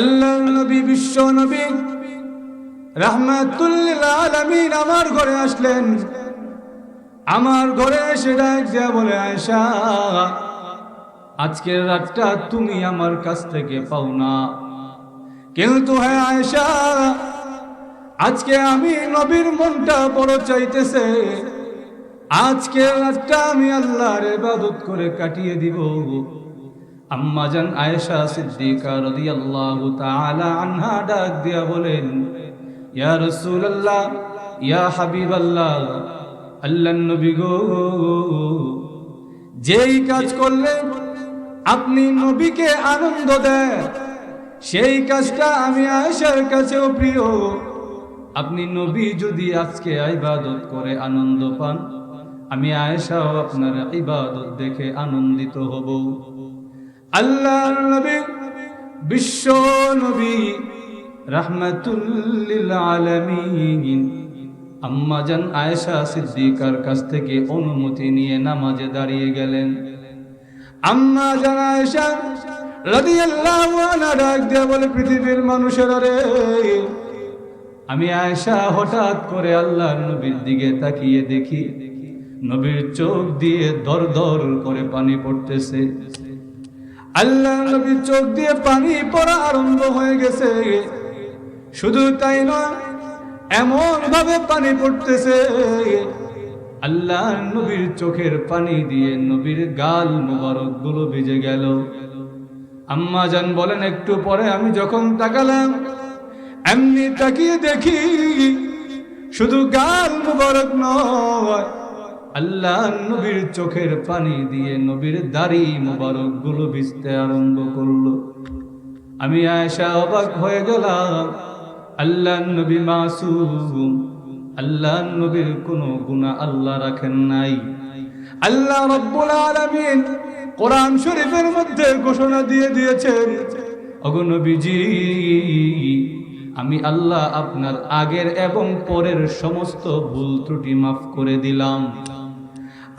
আল্লাহ নবী, বিশ্ব নবী। রাহমাতুল্লিল আলামিন আমার ঘরে আসলেন। আমার ঘরে এসে ডাক বলে আয়সা আজকের রাতটা তুমি আমার কাছ থেকে পাও না। কিন্তু হ্যাঁ আয়সা আজকে আমি নবীর মনটা বড় চাইতেছে। আজকে রাতটা আমি আল্লাহর ইবাদত করে কাটিয়ে দিব। আম্মা জান আয়েশা সিদ্দিকা রাদিয়াল্লাহু তাআলা আনহা ডাক দিয়া বলেন, ইয়া রাসূলুল্লাহ, ইয়া হাবিবাল্লাহ, আল্লাহর নবী গো, যেই কাজ করলে আপনি নবীকে আনন্দ দেন, সেই কাজটা আমি আয়েশার কাছেও প্রিয়। আপনি নবী যদি আজকে ইবাদত করে আনন্দ পান, আমি আয়েশাও আপনার ইবাদত দেখে আনন্দিত হব। আল্লাহ নবী, বিশ্ব নবী, রাহমাতুল্লিল আলামিন। আম্মা জান আয়েশা সিদ্দিকার কাছ থেকে অনুমতি নিয়ে নামাজে দাঁড়িয়ে গেলেন। আম্মা জান আয়েশা ডাক বলে, পৃথিবীর মানুষেরা রে, আমি আয়েশা হঠাৎ করে আল্লাহ নবীর দিকে তাকিয়ে দেখি। নবীর চোখ দিয়ে দর দর করে পানি পড়তেছে। আল্লাহ নবীর চোখ দিয়ে পানি পড়া আরম্ভ হয়ে গেছে। শুধু তাই নয় এমন ভাবে পানি পড়তেছে। আল্লাহ নবীর চোখের পানি দিয়ে নবীর গাল মোবারকগুলো ভিজে গেল। আম্মা জান বলেন, একটু পরে আমি যখন তাকালাম, এমনি তাকিয়ে দেখি শুধু গাল মুবারক নয় আল্লাহ নবীর চোখের পানি দিয়ে নবীর দাড়ি মুবারকগুলো ভিজতে আরম্ভ করল। আমি আয়সা অবাক হয়ে গেলাম, আল্লাহ নবী মাসুম, আল্লাহ নবীর কোনো গুণা আল্লাহ রাখেন নাই। আল্লাহ রব্বুল আলামিন কোরআন শরীফের মধ্যে ঘোষণা দিয়ে দিয়েছেন অগনবীজি আমি আল্লাহ আপনার আগের এবং পরের সমস্ত ভুল ত্রুটি মাফ করে দিলাম।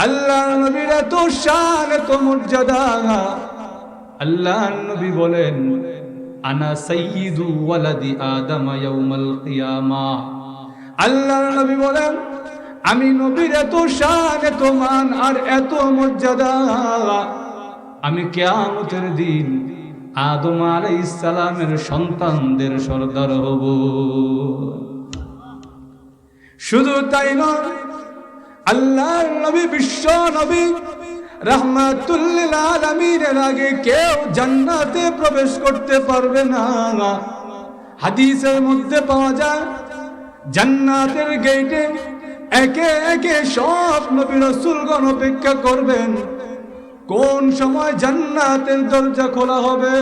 আল্লাহ নবীর এত শান, এত মর্যাদা। আল্লাহ নবী বলেন, আনা সাইয়্যিদু ওয়ালাদি আদম ইয়াউমাল কিয়ামা। আল্লাহ নবী বলেন, আমি নবীর এত শান, এত মান আর এত মর্যাদা। আমি কেয়ামতের দিন আদম আলাইহিস সালামের সন্তানদের সর্দার হব। শুধু তাই নয় আল্লাহর নবী, বিশ্ব নবী, রহমাতুল্লিল আলামিনের আগে কেউ জান্নাতে প্রবেশ করতে পারবে না। হাদিসের মধ্যে পাওয়া যায়, জান্নাতের গেটে একে একে সব নবী রসুলগণ অপেক্ষা করবেন। কোন সময় জান্নাতের দরজা খোলা হবে?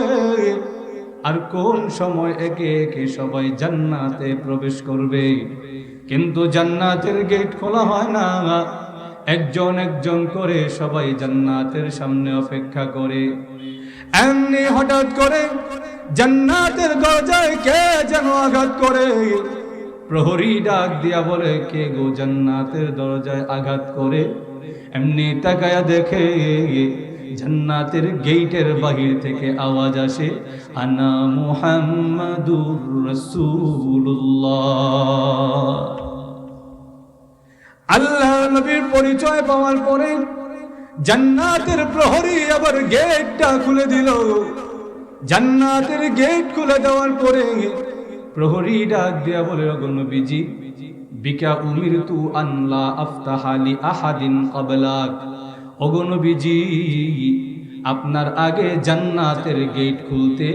আর কোন সময় একে একে সবাই জান্নাতে প্রবেশ করবে? কিন্তু জান্নাতের গেট খোলা হয় না। একজন একজন করে সবাই জান্নাতের সামনে অপেক্ষা করে। এমনি হঠাৎ করে জান্নাতের দরজায় কে যেন আঘাত করে? প্রহরী ডাক দিয়া বলে, কে গো জান্নাতের দরজায় আঘাত করে? এমনি তাকায়া দেখে জান্নাতের গেইটের বাহির থেকে আওয়াজ আসে, আনা মুহাম্মাদুর রাসূলুল্লাহ। আল্লাহ নবীর পরিচয় পাওয়ার পরে জান্নাতের প্রহরী আবার গেটটা খুলে দিল। জান্নাতের গেট খুলে দেওয়ার পরে প্রহরী ডাক দিয়া বলে নবীজি, বিকা উমির তু আল্লাহ আফতাহালি আহাদিন কবলাক। অগনবীজি আপনার আগে জান্নাতের গেট খুলতে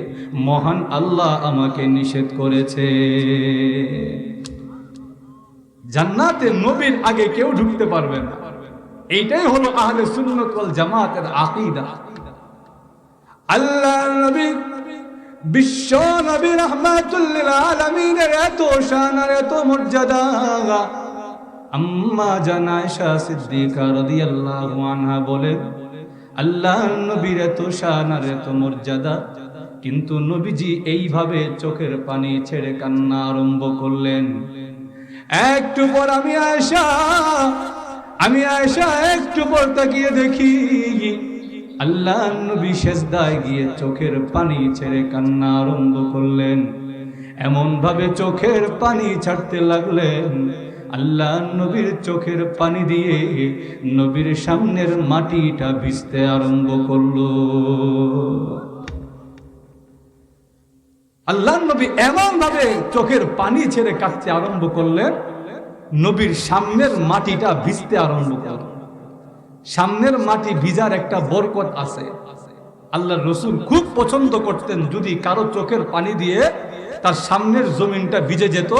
মহান আল্লাহ আমাকে নিষেধ করেছে। জান্নাতে নবীর আগে কেউ ঢুকতে পারবে না। এইটাই হলো আহলে সুন্নত জামাতের আকীদা। আল্লাহ নবী, বিশ্ব নবী রহমাতুল্লিল আলামিনের এত শান আর এত মর্যাদা। আম্মা জান আয়েশা সিদ্দিকা রাদিয়াল্লাহু আনহা বলে, আল্লাহ নবীর এত শান আর এত মর্যাদা, কিন্তু নবীজি এইভাবে চোখের পানি ছেড়ে কান্না আরম্ভ করলেন। একটু পর আমি আয়সা আমি আয়সা একটু পর তাকিয়ে দেখি, আল্লাহ নবী শেষদায় গিয়ে চোখের পানি ছেড়ে কান্না আরম্ভ করলেন। এমন ভাবে চোখের পানি ছাড়তে লাগলেন। আল্লাহ নবীর চোখের পানি দিয়ে নবীর সামনের মাটিটা ভিজতে আরম্ভ করল। আল্লাহ নবী এমন ভাবে চোখের পানি ছেড়ে কাটতে আরম্ভ করলেন, নবীর সামনের মাটিটা ভিজতে আরম্ভ করলেন সামনের মাটি ভিজার একটা বরকত আছে। আল্লাহ রসুল খুব পছন্দ করতেন যদি কারও চোখের পানি দিয়ে তার সামনের জমিনটা ভিজে যেত।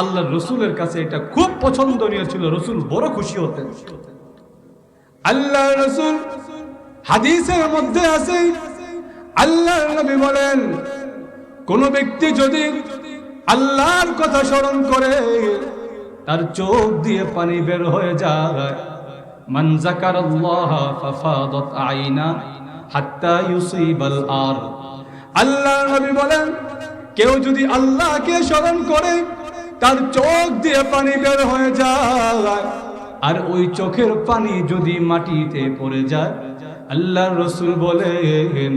আল্লাহ রসুলের কাছে এটা খুব পছন্দনীয় ছিল। রসুল বড় খুশি হতেন। আল্লাহ রসুল হাদিসের মধ্যে আছে আল্লাহ নবী বলেন, কোন ব্যক্তি যদি আল্লাহর কথা স্মরণ করে, তার চোখ দিয়ে পানি বের হয়ে যায়। মান যাকারাল্লাহ ফাফাদাত আইনা হাত্তা ইউসিবাল আর। আল্লাহ নবী বলেন কেউ যদি আল্লাহকে স্মরণ করে, তার চোখ দিয়ে পানি বের হয়ে যায়। আর ওই চোখের পানি যদি মাটিতে পড়ে যায়, আল্লাহর রসুল বলেন,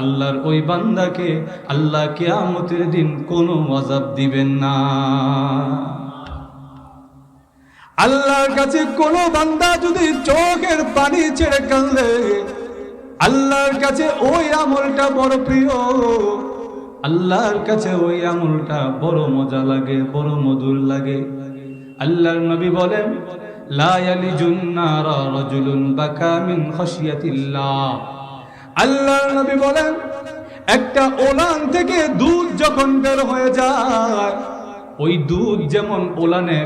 আল্লাহর ওই বান্দাকে আল্লাহ কেয়ামতের দিন কোনো মজাব দিবেন না। আল্লাহর কাছে কোনো বান্দা যদি চোখের পানি ছেড়ে কাঁদলে আল্লাহর কাছে ওই আমলটা বড় প্রিয়। আল্লাহর কাছে ওই আমলটা বড় মজা লাগে, বড় মধুর লাগে। আল্লাহর নবী বলেন আল্লাহর নবী বলেন, একটা ওলান থেকে যখন বের হয়ে যায়, ওই যেমন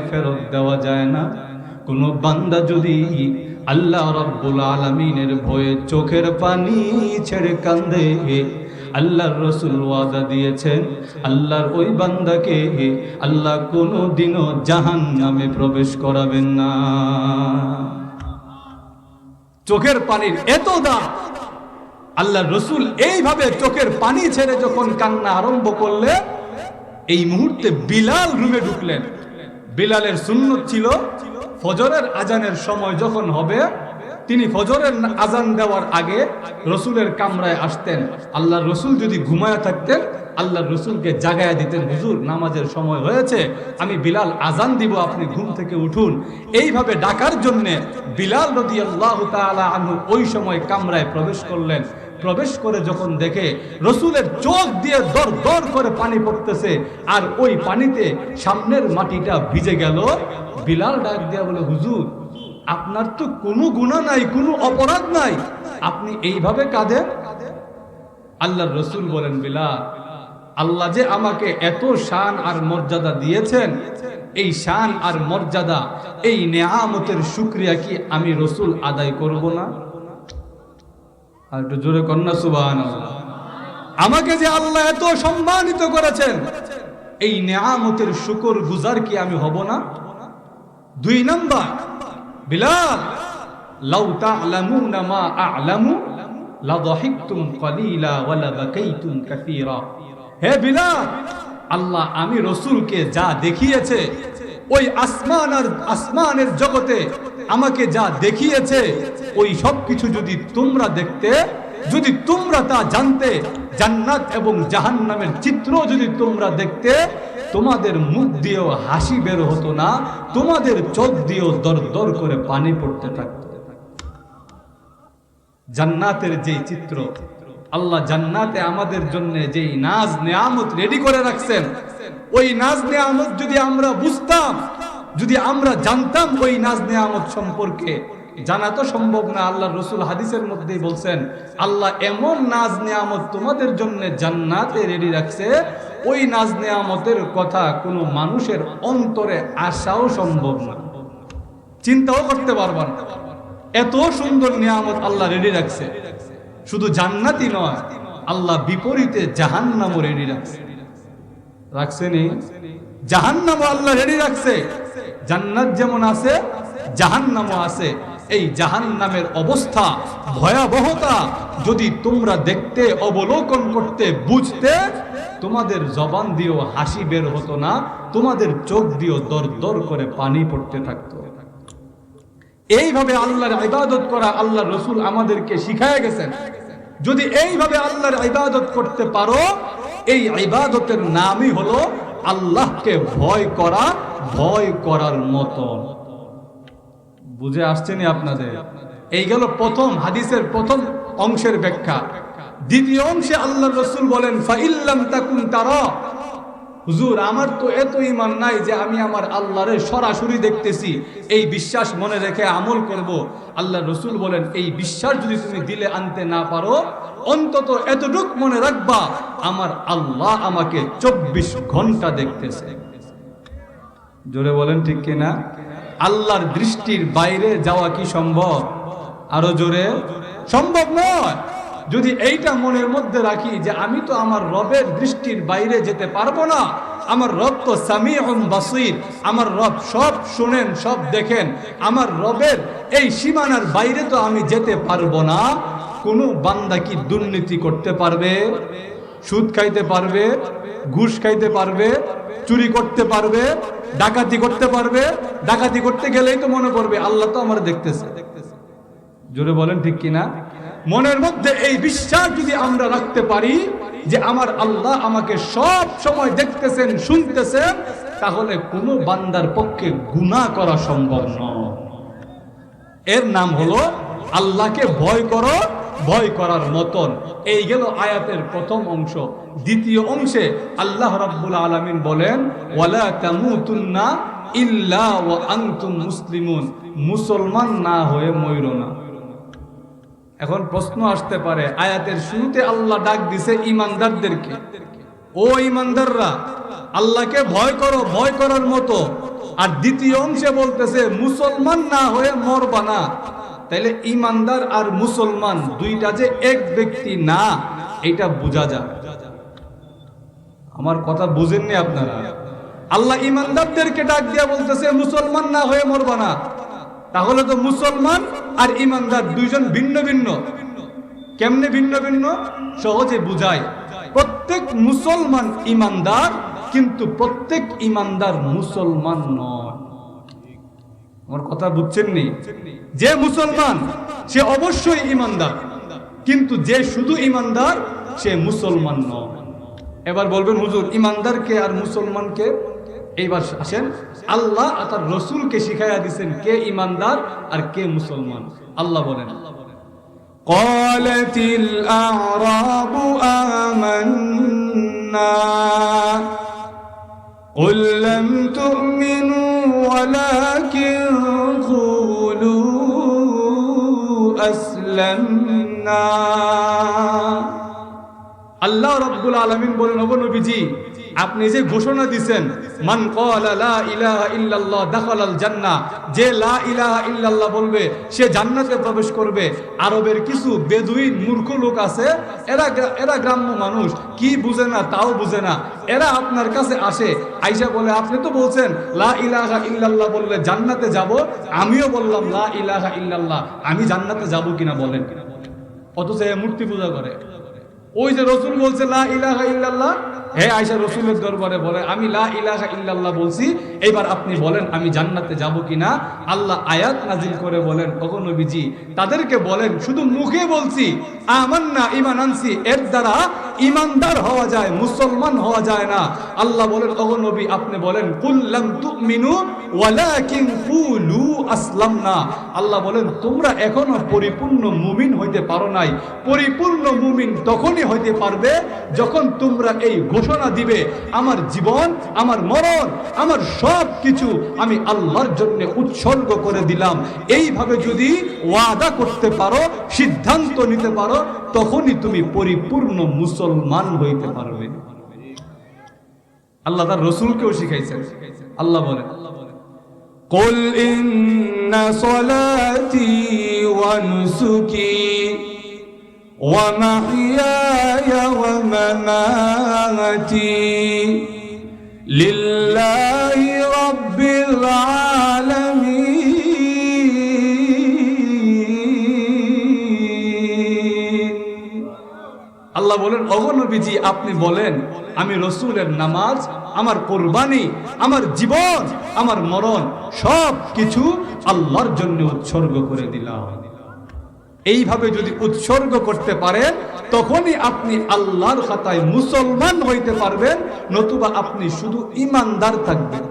ফেরত দেওয়া যায় না, কোন বান্দা যদি আল্লাহ রব্বুল আলমিনের ভয়ে চোখের পানি ছেড়ে কান্দে আল্লাহর রসুল ওয়াদা দিয়েছেন, আল্লাহর ওই বান্দাকে আল্লাহ কোনো দিনও জাহান নামে প্রবেশ করাবেন না। চোখের পানির এত দাম। আল্লাহ রসুল এইভাবে চোখের পানি ছেড়ে যখন কান্না আরম্ভ করলে এই মুহূর্তে বিলাল রুমে ঢুকলেন। বিলালের সুন্নত ছিল, ফজরের আজানের সময় যখন হবে তিনি ফজরের আজান দেওয়ার আগে রসুলের কামরায় আসতেন। আল্লাহ রসুল যদি ঘুমায় থাকতেন আল্লাহ রসুলকে জাগায়া দিতেন, হুজুর, নামাজের সময় হয়েছে, আমি বিলাল আজান দিব, আপনি ঘুম থেকে উঠুন। এইভাবে ডাকার জন্যে বিলাল রদি আল্লাহ আনহু ওই সময় কামরায় প্রবেশ করলেন। প্রবেশ করে যখন দেখে রসুলের চোখ দিয়ে দর দর করে পানি পড়তেছে, আর ওই পানিতে সামনের মাটিটা ভিজে গেল, বিলাল ডাক দিয়া বলে, হুজুর আপনার তো কোনো গুণা নাই, কোনো অপরাধ নাই। আপনি এইভাবে কাঁদেন আল্লাহ রসুল বলেন, বিলাল, আল্লাহ যে আমাকে এত শান আর মর্যাদা দিয়েছেন, এই শান আর মর্যাদা, এই নেহামতের শুক্রিয়া কি আমি রসুল আদায় করব না? আর একটু জোরে কন্যা সুবাহ আমাকে যে আল্লাহ এত সম্মানিত করেছেন, এই নেয়ামতের শুকর গুজার কি আমি হব না? দুই নাম্বার বিলাল, লাউ তা'লামুনা মা আ'লামু লাযহিকতুম কলিলা ওয়া লাবাকাইতুম কাসীরা। হে বিলাল, আল্লাহ আমি রসুলকে যা দেখিয়েছে, ওই আসমান আর আসমানের জগতে আমাকে যা দেখিয়েছে, ওই সব কিছু যদি তোমরা দেখতে, যদি তোমরা তা জানতে জান্নাত এবং জাহান্নামের চিত্র যদি তোমরা দেখতে, তোমাদের মুখ দিয়েও হাসি বের হতো না, তোমাদের চোখ দিয়েও দর দর করে পানি পড়তে থাকতো। জান্নাতের যে চিত্র, আল্লাহ জান্নাতে আমাদের জন্য যেই নাজ নেয়ামত রেডি করে রাখছেন, ওই নাজ নেয়ামত যদি আমরা বুঝতাম, যদি আমরা জানতাম ওই নাজ নেয়ামত সম্পর্কে জানা তো সম্ভব না আল্লাহ রসুল হাদিসের মধ্যেই বলছেন, আল্লাহ এমন নাজ নেয়ামত তোমাদের জন্য জান্নাতে রেডি রাখছে, ওই নাজ নেয়ামতের কথা কোনো মানুষের অন্তরে আসাও সম্ভব না। চিন্তাও করতে পারবা না। এত সুন্দর নিয়ামত আল্লাহ রেডি রাখছে। শুধু জান্নাতি নয়, আল্লাহ বিপরীতে জাহান্নামও রেডি রাখছে। রাখছে নি জাহান্নামও আল্লাহ রেডি রাখছে। জান্নাত যেমন আছে, জাহান্নামও আছে। এই জাহান্নামের অবস্থা, ভয়াবহতা যদি তোমরা দেখতে, অবলোকন করতে, বুঝতে, তোমাদের জবান দিয়েও হাসি বের হতো না, তোমাদের চোখ দিয়েও দর দর করে পানি পড়তে থাকতো। এইভাবে আল্লাহর ইবাদত করা আল্লাহ রসুল আমাদেরকে শিখায় গেছেন। যদি এইভাবে আল্লাহর ইবাদত করতে পারো, এই ইবাদতের নামই হলো আল্লাহকে ভয় করা, ভয় করার মতন। বুঝে আসছেনি আপনাদের। এই গেল প্রথম হাদিসের প্রথম অংশের ব্যাখ্যা। দ্বিতীয় অংশে আল্লাহ রসুল বলেন ফাইল্লাম তাকুন হুজুর, আমার তো এত ইমান নাই যে আমি আমার আল্লাহরে সরাসরি দেখতেছি। এই বিশ্বাস মনে রেখে আমল করব। আল্লাহ রসুল বলেন, এই বিশ্বাস যদি তুমি দিলে আনতে না পারো, অন্তত এতটুক মনে রাখবা, আমার আল্লাহ আমাকে চব্বিশ ঘণ্টা দেখতেছে। জোরে বলেন ঠিক কিনা? আল্লাহর দৃষ্টির বাইরে যাওয়া কি সম্ভব? আরও জোরে। সম্ভব নয়। যদি এইটা মনের মধ্যে রাখি যে আমি তো আমার রবের দৃষ্টির বাইরে যেতে পারব না, আমার রব তো সামি বাসির, আমার রব সব শুনেন, সব দেখেন, আমার রবের এই সীমানার বাইরে তো আমি যেতে পারব না, কোনো বান্দা কি দুর্নীতি করতে পারবে? সুদ খাইতে পারবে? ঘুষ খাইতে পারবে? চুরি করতে পারবে, ডাকাতি করতে পারবে, ডাকাতি করতে গেলেই তো মনে পড়বে, আল্লাহ তো আমার দেখতেছে। জোরে বলেন ঠিক কিনা? মনের মধ্যে এই বিশ্বাস যদি আমরা রাখতে পারি যে আমার আল্লাহ আমাকে সব সময় দেখতেছেন, শুনতেছেন, তাহলে কোনো বান্দার পক্ষে গুনাহ করা সম্ভব নয়। এর নাম হলো, আল্লাহকে ভয় করো ভয় করার মতন। এই গেল আয়াতের প্রথম অংশ। দ্বিতীয় অংশে আল্লাহ রাব্বুল আলামিন বলেন, ওয়ালা তামুতুন্না ইল্লা ওয়া আনতুম মুসলিমুন। মুসলমান না হয়ে ময়ূর না। এখন প্রশ্ন আসতে পারে, আয়াতের শুরুতে আল্লাহ ডাক দিছে ইমানদারদেরকে। ও ইমানদাররা, আল্লাহকে ভয় করো, ভয় করার মতো। আর দ্বিতীয় অংশে বলতেছে, মুসলমান না হয়ে মরবা না। তাইলে ইমানদার আর মুসলমান দুইটা যে এক ব্যক্তি না এটা বোঝা যায় আমার কথা বুঝেননি আপনারা? আল্লাহ ইমানদারদেরকে ডাক দিয়া বলতেছে, মুসলমান না হয়ে মরবা না। তাহলে তো মুসলমান আর ইমানদার দুইজন ভিন্ন ভিন্ন। কেমনে ভিন্ন ভিন্ন? সহজে বুঝায় প্রত্যেক মুসলমান ইমানদার, কিন্তু প্রত্যেক ইমানদার মুসলমান নয়। আমার কথা বুঝছেন নি যে মুসলমান সে অবশ্যই ইমানদার কিন্তু যে শুধু ইমানদার সে মুসলমান নয় এবার বলবেন হুজুর ইমানদারকে আর মুসলমানকে এইবার আসেন আল্লাহ আর তার রসুলকে শিখাইয়া দিছেন কে ইমানদার আর কে মুসলমান আল্লাহ বলেন قالت الأعراب آمنا قل لم تؤمنوا ولكن আল্লাহ রব্বুল আলমিন বলে অব নবীজি, আপনি যে ঘোষণা দিচ্ছেন মান জান্না যে বলবে, সে জান্নাতে প্রবেশ করবে। আরবের কিছু বেদুইন মূর্খ লোক আছে, এরা এরা গ্রাম্য মানুষ, কি বুঝে না, তাও বুঝে না। এরা আপনার কাছে আসে, আইসা বলে, আপনি তো বলছেন, লা ইলাহা ইল্লাল্লাহ বললে জান্নাতে যাব, আমিও বললাম, লা ইলাহা ইল্লাল্লাহ, আমি জান্নাতে যাব কিনা বলেন। কিনা অথচ মূর্তি পূজা করে। ওই যে রসুল বলছে লা ইলাহা ইল্লাল্লাহ হে আয়সা রসুলের দরবারে বলে, আমি লা ইলাহা ইল্লাল্লাহ বলছি, এবার আপনি বলেন, আমি জান্নাতে যাব কিনা? আল্লাহ আয়াত নাজিল করে বলেন, ওগো নবীজি, তাদেরকে বলেন, শুধু মুখে বলছি, আমান্না ইমান আনছি এর দ্বারা ইমানদার হওয়া যায়, মুসলমান হওয়া যায় না। আল্লাহ বলেন, ওগো নবী, আপনি বলেন কুল্লাম তুমিনু, ওয়ালাকিন কুলু আসলামনা। আল্লাহ বলেন, তোমরা এখনও পরিপূর্ণ মুমিন হইতে পারো নাই। পরিপূর্ণ মুমিন তখনই হইতে পারবে যখন তোমরা এই ঘোষণা দিবে আমার জীবন আমার মরণ আমার সব কিছু আমি আল্লাহর জন্য উৎসর্গ করে দিলাম এইভাবে যদি ওয়াদা করতে পারো সিদ্ধান্ত নিতে পারো তখনই তুমি পরিপূর্ণ মুসলমান হইতে পারবে আল্লাহ তার রসুলকেও শিখাইছেন আল্লাহ বলেন قل إن صلاتي ونسكي ومحياي ومماتي لله رب العالمين আল্লাহ বলেন অগনবীজি আপনি বলেন আমি রসুলের নামাজ আমার কোরবানি আমার জীবন আমার মরণ সব কিছু আল্লাহর জন্য উৎসর্গ করে দিলাম এইভাবে যদি উৎসর্গ করতে পারে, তখনই আপনি আল্লাহর খাতায় মুসলমান হইতে পারবেন, নতুবা আপনি শুধু ইমানদার থাকবেন।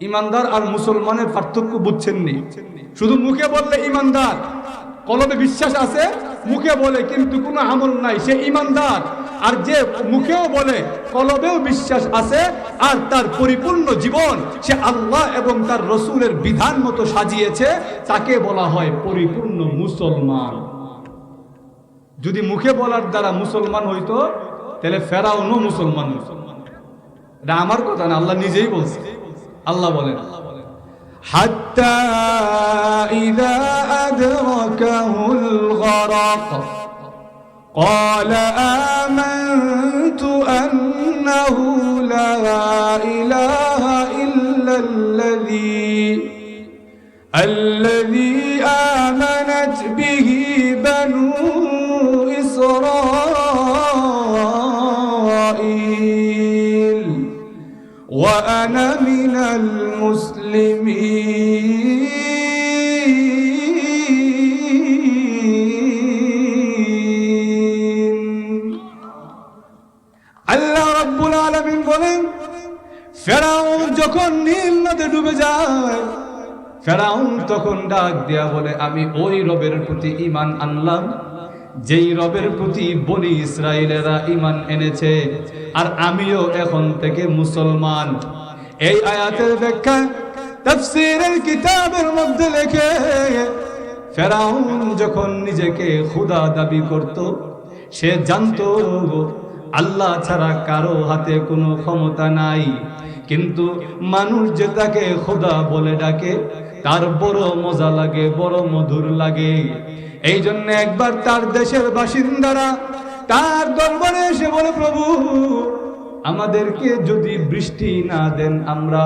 ইমানদার আর মুসলমানের পার্থক্য বুঝছেননি শুধু মুখে বললে ইমানদার কলবে বিশ্বাস আছে? মুখে বলে, কিন্তু কোনো আমল নাই। সে ইমানদার। আর যে মুখেও বলে, কলবেও বিশ্বাস আছে। আর তার পরিপূর্ণ জীবন সে আল্লাহ এবং তার রসুলের বিধান মতো সাজিয়েছে। তাকে বলা হয় পরিপূর্ণ মুসলমান। যদি মুখে বলার দ্বারা মুসলমান হইতো, তাহলে ফেরাউনও মুসলমান হইতো। এটা আমার কথা না, আল্লাহ নিজেই বলছে। আল্লাহ বলেন। حتى إذا أدركه الغرق قال آمنت أنه لا إله إلا الذي الذي آمنت به بنو إسرائيل وأنا من المسلمين. ফেরাউন যখন নীল নদে ডুবে যায়, ফেরাউন তখন ডাক দেয়া বলে, আমি ওই রবের প্রতি ইমান আনলাম, যেই রবের প্রতি বনি ইসরায়েলেরা ইমান এনেছে, আর আমিও এখন থেকে মুসলমান। এই আয়াতের ব্যাখ্যা তাফসীরের কিতাবের মধ্যে লেখে, ফেরাউন যখন নিজেকে খুদা দাবি করত, সে জানতো, আল্লাহ ছাড়া কারও হাতে কোনো ক্ষমতা নাই। কিন্তু মানুষ যে তাকে খোদা বলে ডাকে, তার বড় মজা লাগে, বড় মধুর লাগে। এই জন্য একবার তার দেশের বাসিন্দারা, তার দরবারে এসে বলে, প্রভু, আমাদেরকে যদি বৃষ্টি না দেন, আমরা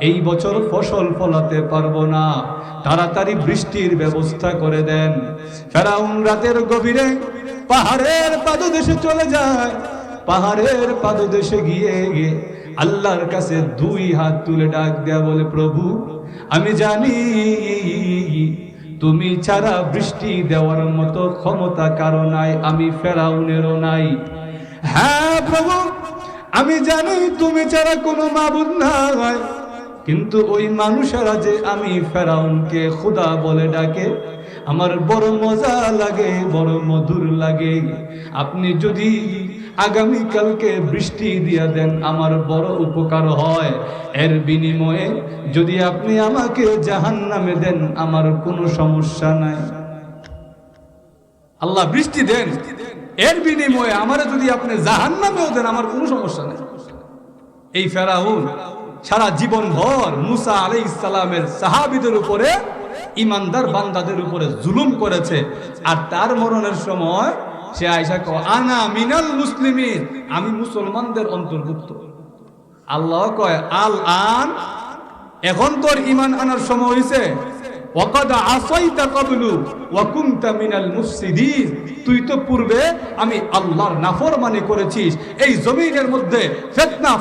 এই বছর ফসল ফলাতে পারব না। তাড়াতাড়ি বৃষ্টির ব্যবস্থা করে দেন। ফেরাউন রাতের গভীরে পাহাড়ের পাদদেশে চলে যায়। পাহাড়ের পাদদেশে গিয়ে গিয়ে আল্লাহর কাছে দুই হাত তুলে ডাক দেয়া বলে, প্রভু, আমি জানি তুমি ছাড়া বৃষ্টি দেওয়ার মতো ক্ষমতা কারও নাই, আমি ফেরাউনেরও নাই। হ্যাঁ প্রভু, আমি জানি তুমি ছাড়া কোনো মাবুদ নাই, কিন্তু ওই মানুষেরা যে আমি ফেরাউনকে খুদা বলে ডাকে আমার বড় মজা লাগে, বড় মধুর লাগে। আপনি যদি আগামীকালকে বৃষ্টি দিয়া দেন, আমার বড় উপকার হয়। এর বিনিময়ে যদি আপনি আমাকে জাহান নামে দেন, আমার কোনো সমস্যা নাই। আল্লাহ, বৃষ্টি দেন। এর বিনিময়ে আমারে যদি আপনি জাহান নামেও দেন, আমার কোনো সমস্যা নেই। এই ফেরাউন সারা জীবন ভর মুসা আলাই ইসলামের সাহাবিদের উপরে ইমানদার বান্দাদের উপরে জুলুম করেছে। আর তার মরণের সময় সে আয়সা কয়, আনা মিনাল মুসলিমিন। আমি মুসলমানদের অন্তর্ভুক্ত। আল্লাহ কয়, আল আন, এখন তোর ইমান আনার সময় হয়েছে ওয়াকাদ আসাইতা ওয়া কুনতা মিনাল মুফসিদিন। তুই তো পূর্বে আমি আল্লাহর নাফরমানি করেছিস, এই জমিনের মধ্যে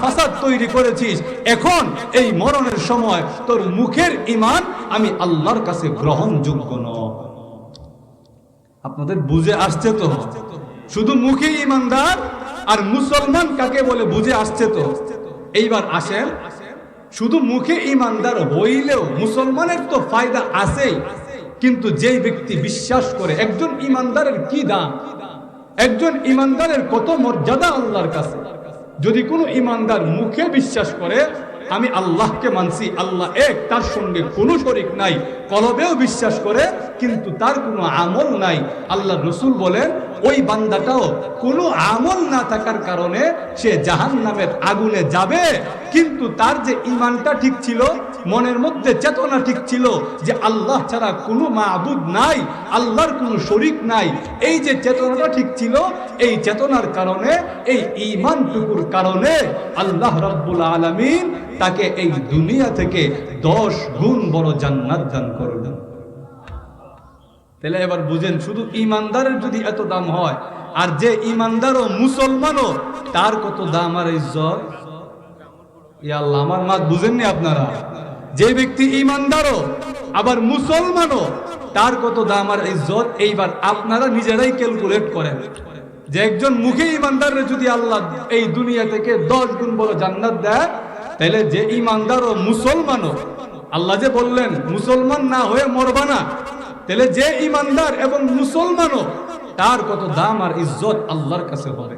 ফাসাদ তৈরি করেছিস। এখন এই মরণের সময় তোর মুখের ঈমান আমি আল্লাহর কাছে গ্রহণযোগ্য নয়। আপনাদের বুঝে আসছে তো? শুধু মুখে ইমানদার আর মুসলমান কাকে বলে বুঝে আসছে তো? এইবার আসেন শুধু মুখে ইমানদার হইলেও মুসলমানের তো ফায়দা আছেই। কিন্তু যেই ব্যক্তি বিশ্বাস করে একজন ইমানদারের কি দাম? একজন ইমানদারের কত মর্যাদা আল্লাহর কাছে? যদি কোনো ইমানদার মুখে বিশ্বাস করে, আমি আল্লাহকে মানছি, আল্লাহ এক, তার সঙ্গে কোনো শরিক নাই, কলবেও বিশ্বাস করে, কিন্তু তার কোনো আমল নাই। আল্লাহ রসুল বলেন ওই বান্দাটাও কোনো আমল না থাকার কারণে সে জাহান নামের আগুনে যাবে। কিন্তু তার যে ইমানটা ঠিক ছিল, মনের মধ্যে চেতনা ঠিক ছিল যে আল্লাহ ছাড়া কোনো মাহবুদ নাই, আল্লাহর কোনো শরিক নাই, এই যে চেতনাটা ঠিক ছিল, এই চেতনার কারণে, এই ইমানটুকুর কারণে আল্লাহ রব্বুল আলমিন তাকে এই দুনিয়া থেকে দশ গুণ বড় জান্নাত দান করবেন তাহলে এবার বুঝেন, শুধু ইমানদারের যদি এত দাম হয়, আর যে ইমানদার ও মুসলমানও, তার কত দাম আর ইজ্জত? আল্লাহ, আমার মাত বুঝেননি আপনারা? যে ব্যক্তি ইমানদারও আবার মুসলমানও, তার কত দাম আর ইজ্জত? এইবার আপনারা নিজেরাই ক্যালকুলেট করেন। যে একজন মুখে ইমানদারের যদি আল্লাহ এই দুনিয়া থেকে দশ গুণ বড় জান্নাত দেয়, তাহলে যে ইমানদার ও মুসলমানও, আল্লাহ যে বললেন, মুসলমান না হয়ে মরবা না। তাহলে যে ইমানদার এবং মুসলমানও তার কত দাম আর ইজ্জত আল্লাহর কাছে হবে।